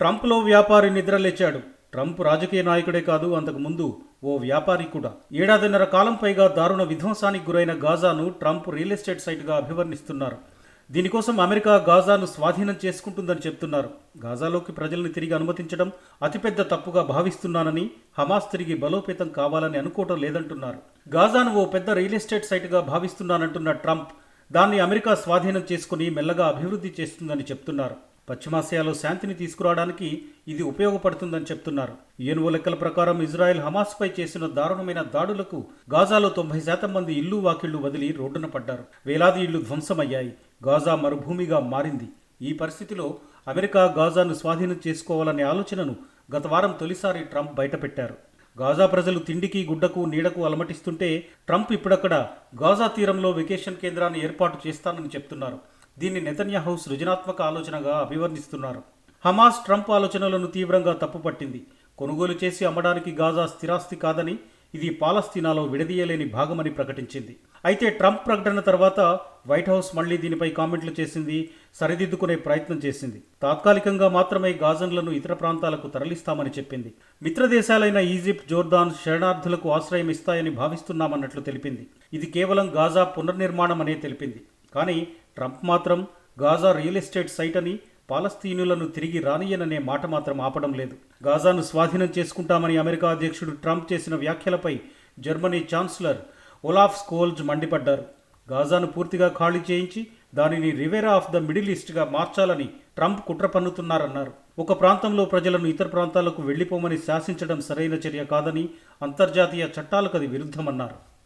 ట్రంప్లో వ్యాపారి నిద్రలేచాడు ట్రంప్ రాజకీయ నాయకుడే కాదు అంతకుముందు ఓ వ్యాపారి కూడా. ఏడాదిన్నర కాలం పైగా దారుణ విధ్వంసానికి గురైన గాజాను ట్రంప్ రియల్ ఎస్టేట్ సైట్గా అభివర్ణిస్తున్నారు. దీనికోసం అమెరికా గాజాను స్వాధీనం చేసుకుంటుందని చెప్తున్నారు. గాజాలోకి ప్రజల్ని తిరిగి అనుమతించడం అతిపెద్ద తప్పుగా భావిస్తున్నానని హమాస్ తిరిగి బలోపేతం కావాలని అనుకోవటం లేదంటున్నారు. గాజాను ఓ పెద్ద రియల్ ఎస్టేట్ సైట్గా భావిస్తున్నానంటున్న ట్రంప్ దాన్ని అమెరికా స్వాధీనం చేసుకుని మెల్లగా అభివృద్ధి చేస్తుందని చెప్తున్నారు. పశ్చిమాసియాలో శాంతిని తీసుకురావడానికి ఇది ఉపయోగపడుతుందని చెప్తున్నారు. ఏనుగు లెక్కల ప్రకారం ఇజ్రాయెల్ హమాస్పై చేసిన దారుణమైన దాడులకు గాజాలో తొంభై శాతం మంది ఇల్లు వాకిళ్ళు వదిలి రోడ్డున పడ్డారు. వేలాది ఇళ్ళు ధ్వంసమయ్యాయి. గాజా మరుభూమిగా మారింది. ఈ పరిస్థితిలో అమెరికా గాజాను స్వాధీనం చేసుకోవాలనే ఆలోచనను గత వారం తొలిసారి ట్రంప్ బయటపెట్టారు. గాజా ప్రజలు తిండికి గుడ్డకు నీడకు అలమటిస్తుంటే ట్రంప్ ఇప్పుడక్కడ గాజా తీరంలో వెకేషన్ కేంద్రాన్ని ఏర్పాటు చేస్తానని చెప్తున్నారు. దీన్ని నెతన్యాహు సృజనాత్మక ఆలోచనగా అభివర్ణిస్తున్నారు. హమాస్ ట్రంప్ ఆలోచనలను తీవ్రంగా తప్పుపట్టింది. కొనుగోలు చేసి అమ్మడానికి గాజా స్థిరాస్తి కాదని ఇది పాలస్తీనాలో విడదీయలేని భాగమని ప్రకటించింది. అయితే ట్రంప్ ప్రకటన తర్వాత వైట్ హౌస్ మళ్ళీ దీనిపై కామెంట్లు చేసింది సరిదిద్దుకునే ప్రయత్నం చేసింది. తాత్కాలికంగా మాత్రమే గాజన్లను ఇతర ప్రాంతాలకు తరలిస్తామని చెప్పింది. మిత్రదేశాలైన ఈజిప్ట్ జోర్దాన్ శరణార్థులకు ఆశ్రయం ఇస్తాయని భావిస్తున్నామన్నట్లు తెలిపింది. ఇది కేవలం గాజా పునర్నిర్మాణం అనే తెలిపింది. కానీ ట్రంప్ మాత్రం గాజా రియల్ ఎస్టేట్ సైట్ అని పాలస్తీనులను తిరిగి రానియననే మాట మాత్రం ఆపడం లేదు. గాజాను స్వాధీనం చేసుకుంటామని అమెరికా అధ్యక్షుడు ట్రంప్ చేసిన వ్యాఖ్యలపై జర్మనీ ఛాన్సలర్ ఒలాఫ్ స్కోల్జ్ మండిపడ్డారు. గాజాను పూర్తిగా ఖాళీ చేయించి దానిని రివేరా ఆఫ్ ద మిడిల్ ఈస్ట్గా మార్చాలని ట్రంప్ కుట్ర పన్నుతున్నారన్నారు. ఒక ప్రాంతంలో ప్రజలను ఇతర ప్రాంతాలకు వెళ్ళిపోమని శాసించడం సరైన చర్య కాదని అంతర్జాతీయ చట్టాలకు అది విరుద్ధమన్నారు.